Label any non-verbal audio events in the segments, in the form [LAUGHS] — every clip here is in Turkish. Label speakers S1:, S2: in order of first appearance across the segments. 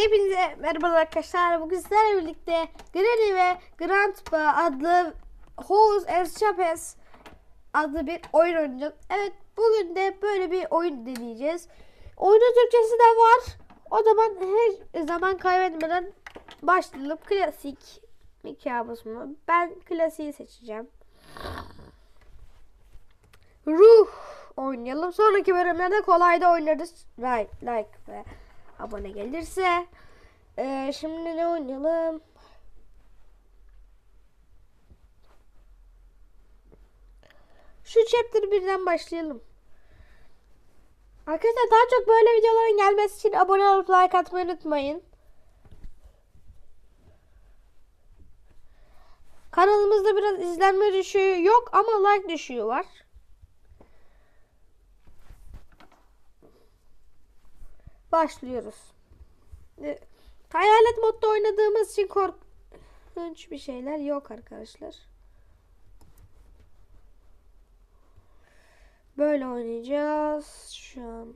S1: Hepinize merhaba arkadaşlar. Bugün sizlerle birlikte Granny ve Grandpa adlı House and Chapes adlı bir oyun oynayacağız. Evet bugün de böyle bir oyun deneyeceğiz. Oyunun Türkçesi de var. O zaman her zaman kaybetmeden başlayalım. Klasik mi kabus mu? Ben klasiği seçeceğim. Ruh oynayalım. Sonraki bölümlerde kolay da oynarız. Like, like ve abone gelirse. Ee, şimdi ne oynayalım? Şu chapter birden başlayalım. Arkadaşlar daha çok böyle videoların gelmesi için abone olup like atmayı unutmayın. Kanalımızda biraz izlenme düşüğü yok ama like düşüğü var. Başlıyoruz. Ee, Hayalet modda oynadığımız için korkunç bir şeyler yok arkadaşlar. Böyle oynayacağız şu an.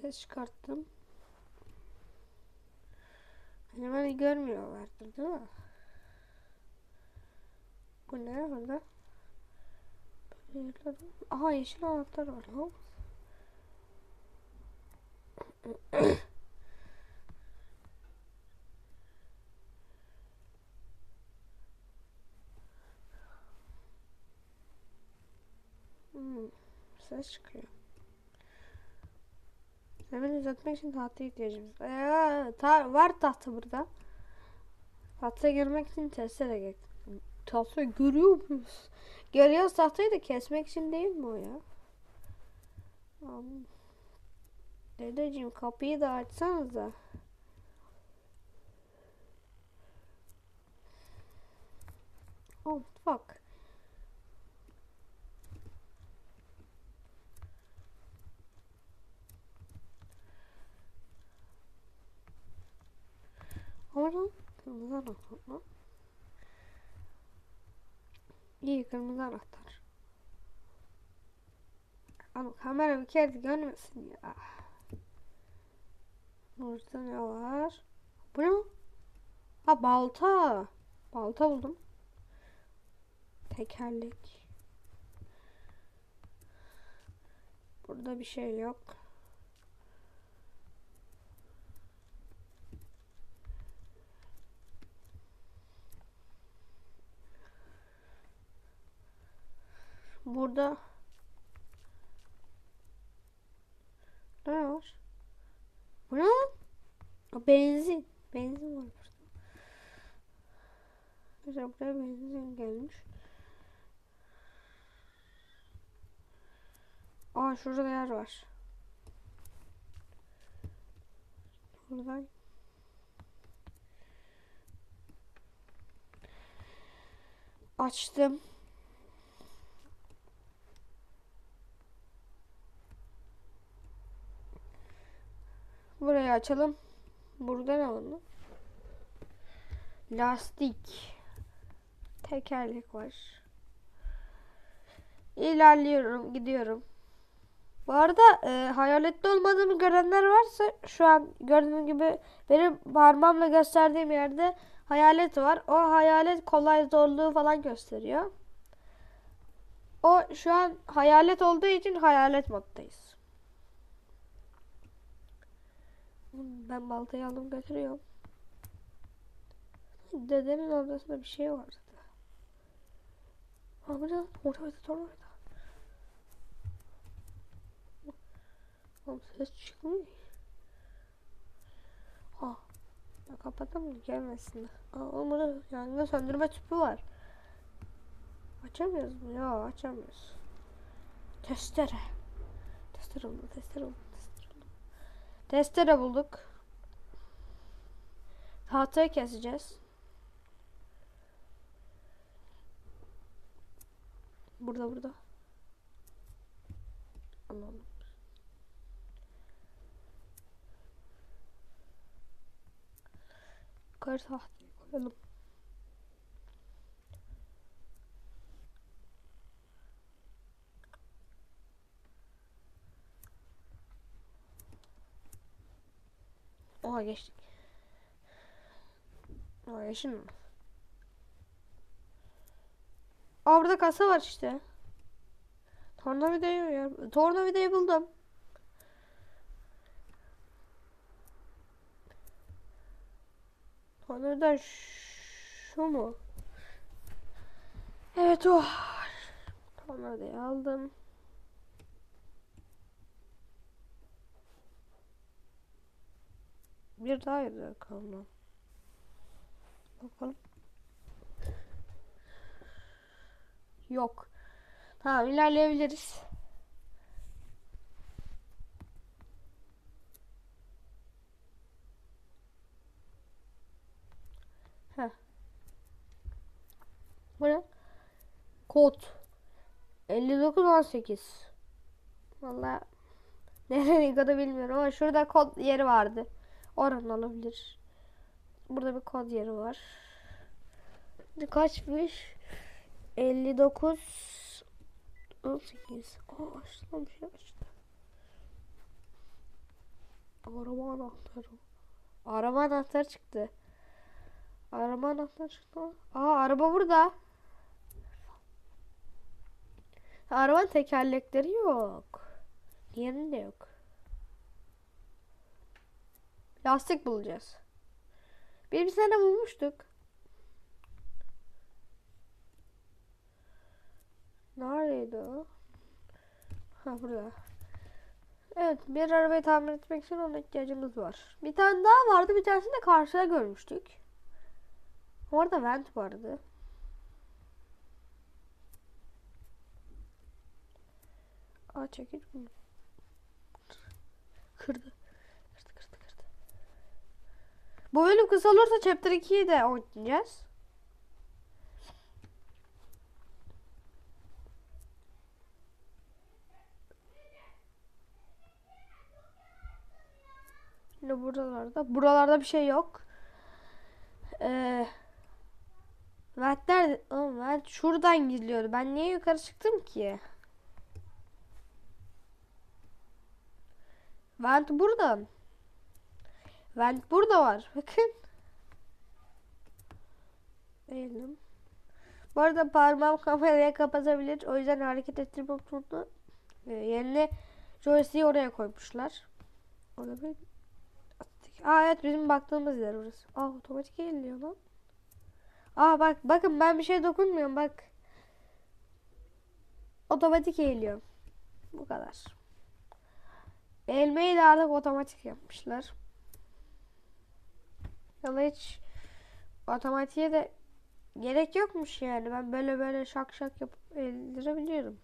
S1: Ses çıkarttım. Hani beni görmüyorlardır değil mi? Bu ne burada? Yerler- Aha yeşil anahtar var. Hmm, ses çıkıyor. Hemen düzeltmek için tahta ihtiyacımız var. Ee, ta var tahta burada. Tahtaya girmek için testere gerek. Tahtayı görüyor muyuz? Görüyoruz tahtayı da kesmek için değil mi o ya? Dedeciğim kapıyı da açsanıza. Oh fuck. Oradan mı? İyi kırmızı anahtar. Ama kamera bir kere görmesin ya. Burada ne var? Bu ne? Ha balta. Balta buldum. Tekerlek. Burada bir şey yok. Burada ne var? Bu ne lan? Benzin. Benzin var burada. Mesela buraya benzin gelmiş. Aa şurada yer var. Buradan. Açtım. Burayı açalım. Burada ne var? Lastik. Tekerlek var. İlerliyorum, gidiyorum. Bu arada e, hayaletli olmadığımı görenler varsa şu an gördüğünüz gibi benim parmağımla gösterdiğim yerde hayalet var. O hayalet kolay zorluğu falan gösteriyor. O şu an hayalet olduğu için hayalet moddayız. Ben baltayı aldım götürüyorum. Dedemin odasında bir şey. Aa bu ne? lan? Oradaydı, oradaydı. Oğlum ses çıkmıyor. Ha. Ya kapatalım gelmesin. Aa oğlum yangın söndürme tüpü var. Açamıyoruz mu? Ya açamıyoruz. Testere. Testere oldu, testere oldu, testere oldu. Testere bulduk. Tahtayı keseceğiz. Burada burada. Anladım. Yukarı tahtayı koyalım. Oha geçtik. Yaşın mı? Aa burada kasa var işte. Tornavidayı ya. Tornavidayı buldum. Tornavida şu mu? Evet o. Tornavidayı aldım. Bir daha yerde kaldı. Bakalım. Yok. Tamam ilerleyebiliriz. Heh. Bu ne? Kod. 5918. Vallahi [LAUGHS] nereye kadar bilmiyorum ama şurada kod yeri vardı. Oradan olabilir. Burada bir kod yeri var. Kaçmış? 59 18. Aa açtı lan bir şey açtı. Araba anahtarı. Araba anahtarı çıktı. Araba anahtarı çıktı. Aa araba burada. Arabanın tekerlekleri yok. Diğerinde yok. Lastik bulacağız. Bir bir bulmuştuk. Neredeydi o? Ha burada. Evet bir arabayı tamir etmek için ona ihtiyacımız var. Bir tane daha vardı bir tanesini de karşıda görmüştük. Orada vent vardı. Aa çekiç bunu. Kırdı kırdı kırdı. Bu bölüm kısa olursa chapter 2'yi de oynayacağız. Şimdi buralarda. Buralarda bir şey yok. Ee, Vent nerede? Oğlum Vent şuradan gidiliyordu. Ben niye yukarı çıktım ki? Vent buradan. Vent burada var. Bakın. Eğilim. Bu arada parmağım kameraya kapatabilir. O yüzden hareket ettirme butonunu e, yerine joystick'i oraya koymuşlar. Orada bir Aa evet bizim baktığımız yer orası. Aa otomatik eğiliyor lan. Aa bak bakın ben bir şey dokunmuyorum bak. Otomatik eğiliyor. Bu kadar. Eğilmeyi de artık otomatik yapmışlar. Ya da hiç otomatiğe de gerek yokmuş yani. Ben böyle böyle şak şak yapıp eğildirebiliyorum.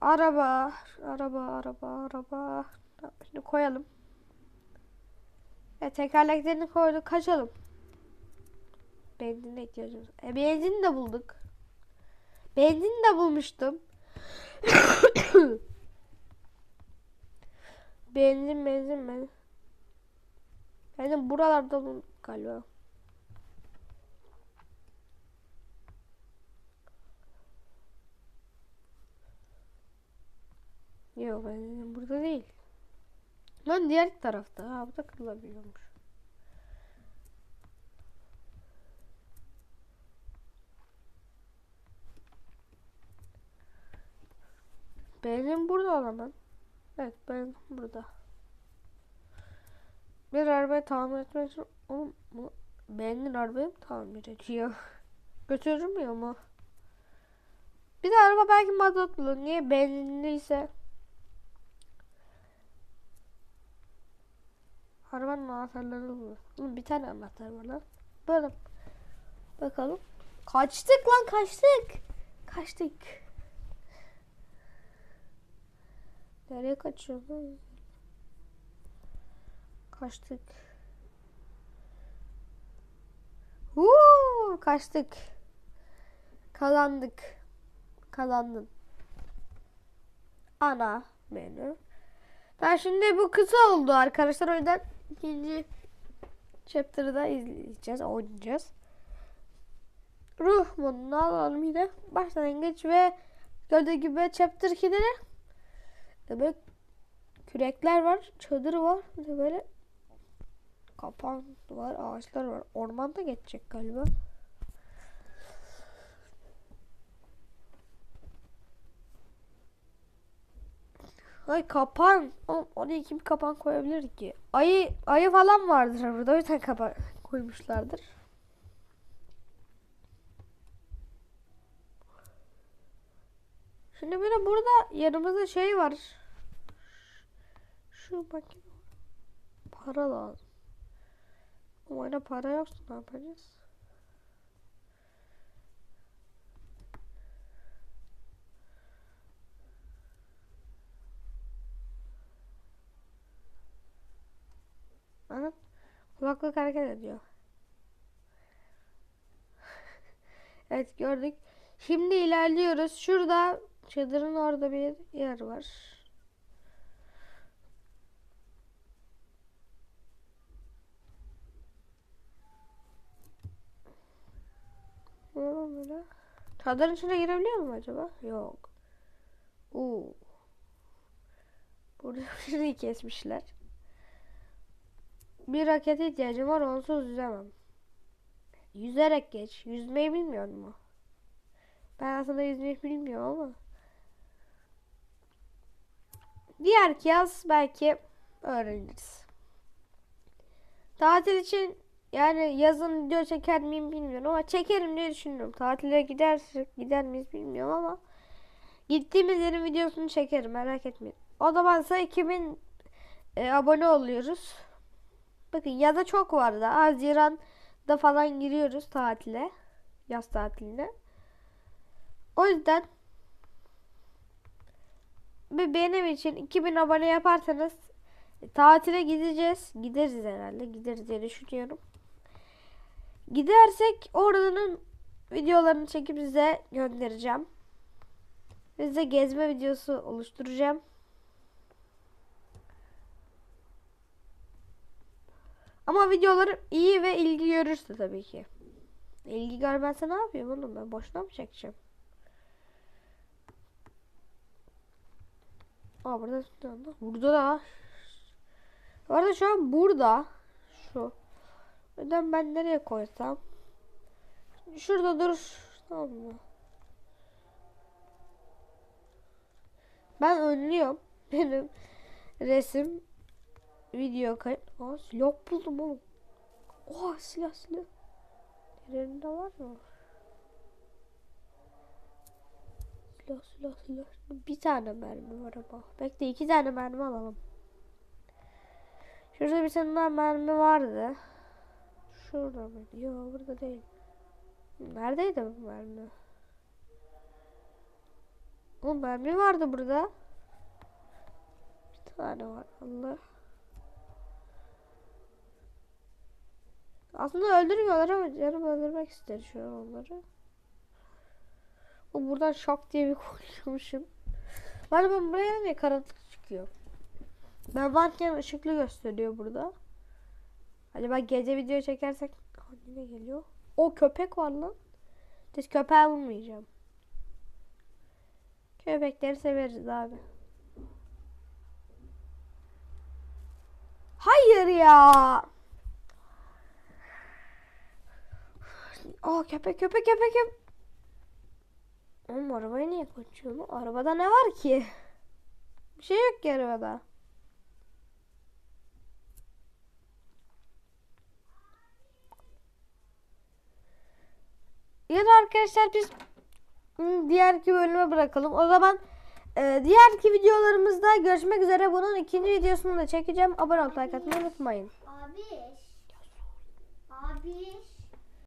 S1: Araba, araba, araba, araba. Şimdi koyalım. E, tekerleklerini koyduk. Kaçalım. Benzine ihtiyacımız. E, benzin de bulduk. Benzin de bulmuştum. [COUGHS] benzin, benzin, benzin. Benzin buralarda bulduk galiba. Yok benzin burada değil. Lan diğer tarafta. Ha bu da kırılabiliyormuş. Benim burada o zaman. Evet benim burada. Bir arabayı tamir etmek için oğlum bu benim arabayı mı tamir ediyor? [LAUGHS] Götürmüyor mu? Bir de araba belki mazotlu. Niye benzinliyse? Arabanın anahtarları mı? Oğlum bir tane anahtar var lan. Böyle. Bakalım. Kaçtık lan kaçtık. Kaçtık. Nereye kaçıyorsun? Kaçtık. Uuu, kaçtık. Kazandık. Kazandın. Ana menü. Ben şimdi bu kısa oldu arkadaşlar. O yüzden ikinci chapter'ı da izleyeceğiz, oynayacağız. Ruh modunu alalım yine. Başlangıç ve gördüğü gibi chapter 2'de de böyle kürekler var, çadır var. Böyle Kapan var, ağaçlar var. Ormanda geçecek galiba. Ay kapan. Oğlum, Oraya kim kapan koyabilir ki? Ayı ayı falan vardır burada. O yüzden kapan koymuşlardır. Şimdi bir de burada yanımızda şey var. Şu makine. Para lazım. Oyuna para yoksa ne yapacağız? Ana kulaklık hareket ediyor. [LAUGHS] evet gördük. Şimdi ilerliyoruz. Şurada çadırın orada bir yer var. Var böyle? Çadırın içine girebiliyor mu acaba? Yok. Oo. Burada [LAUGHS] birini kesmişler. Bir rakete ihtiyacım var onsuz yüzemem. Yüzerek geç. Yüzmeyi bilmiyor mu? Ben aslında yüzmeyi bilmiyorum ama. Diğer yaz belki öğreniriz. Tatil için yani yazın video çeker miyim bilmiyorum ama çekerim diye düşünüyorum. Tatile gidersek gider miyiz bilmiyorum ama gittiğimiz yerin videosunu çekerim merak etmeyin. O zamansa 2000 e, abone oluyoruz. Bakın ya da çok var da Haziran'da falan giriyoruz tatile. Yaz tatiline. O yüzden bir benim için 2000 abone yaparsanız e, tatile gideceğiz. Gideriz herhalde. Gideriz diye düşünüyorum. Gidersek oradanın videolarını çekip size göndereceğim. Size gezme videosu oluşturacağım. Ama videoları iyi ve ilgi görürse tabii ki. İlgi görmezse ne yapayım oğlum ben boşuna mı çekeceğim? Aa burada burada da Bu arada şu an burada şu Öden ben nereye koysam Şurada dur Tamam mı? Ben önlüyorum [LAUGHS] Benim resim Video kayıt Aa silah buldum oğlum Oha silah silah Yerinde var mı? Silah silah silah. Bir tane mermi var ama. Bekle iki tane mermi alalım. Şurada bir tane daha mermi vardı. Şurada mıydı? Yok burada değil. Neredeydi bu mermi? O mermi vardı burada. Bir tane var. Allah. Aslında öldürmüyorlar ama canım öldürmek ister şu an onları. O buradan şok diye bir [LAUGHS] koyuyormuşum. Ben ben buraya niye karanlık çıkıyor? Ben varken ışıklı gösteriyor burada. Acaba gece video çekersek Aa, ne geliyor? O köpek var lan. Biz köpeği vurmayacağım. Köpekleri severiz abi. Hayır ya. Aa köpek köpek köpek köpek. Oğlum arabayı niye kaçıyor mu? Arabada ne var ki? Bir şey yok ki arabada. Da arkadaşlar biz diğerki bölüme bırakalım. O zaman e, diğerki videolarımızda görüşmek üzere. Bunun ikinci videosunu da çekeceğim. Abone olmayı, like atmayı unutmayın.
S2: Abi. Abi.